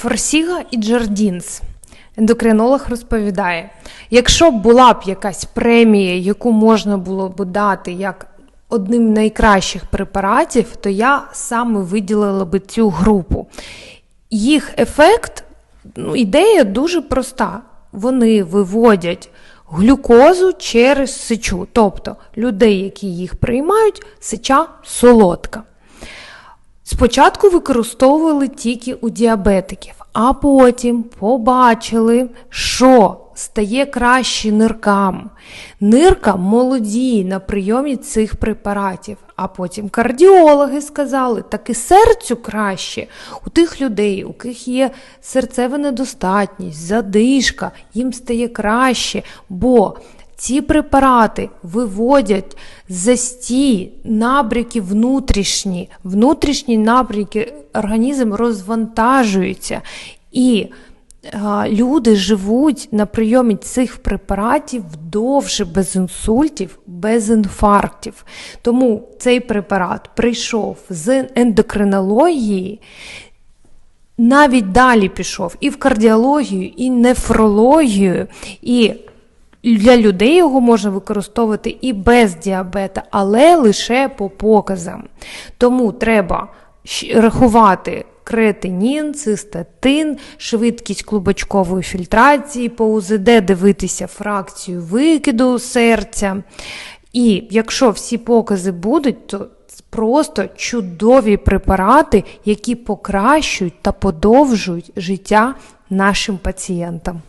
Форсіга і Джардінс. Ендокринолог розповідає: якщо була б якась премія, яку можна було б дати як одним з найкращих препаратів, то я саме виділила би цю групу. Їх ефект, ну, ідея дуже проста. Вони виводять глюкозу через сечу. Тобто людей, які їх приймають, сеча солодка. Спочатку використовували тільки у діабетиків, а потім побачили, що стає краще ниркам. Нирка молодіє на прийомі цих препаратів. А потім кардіологи сказали, так і серцю краще у тих людей, у яких є серцева недостатність, задишка, їм стає краще, бо ці препарати виводять застій, набряки внутрішні, внутрішні набряки організм розвантажується. І люди живуть на прийомі цих препаратів довше без інсультів, без інфарктів. Тому цей препарат прийшов з ендокринології. Навіть далі пішов і в кардіологію, і нефрологію, і для людей його можна використовувати і без діабета, але лише по показам. Тому треба рахувати кретинін, цистатин, швидкість клубочкової фільтрації, по УЗД дивитися фракцію викиду серця. І якщо всі покази будуть, то просто чудові препарати, які покращують та подовжують життя нашим пацієнтам.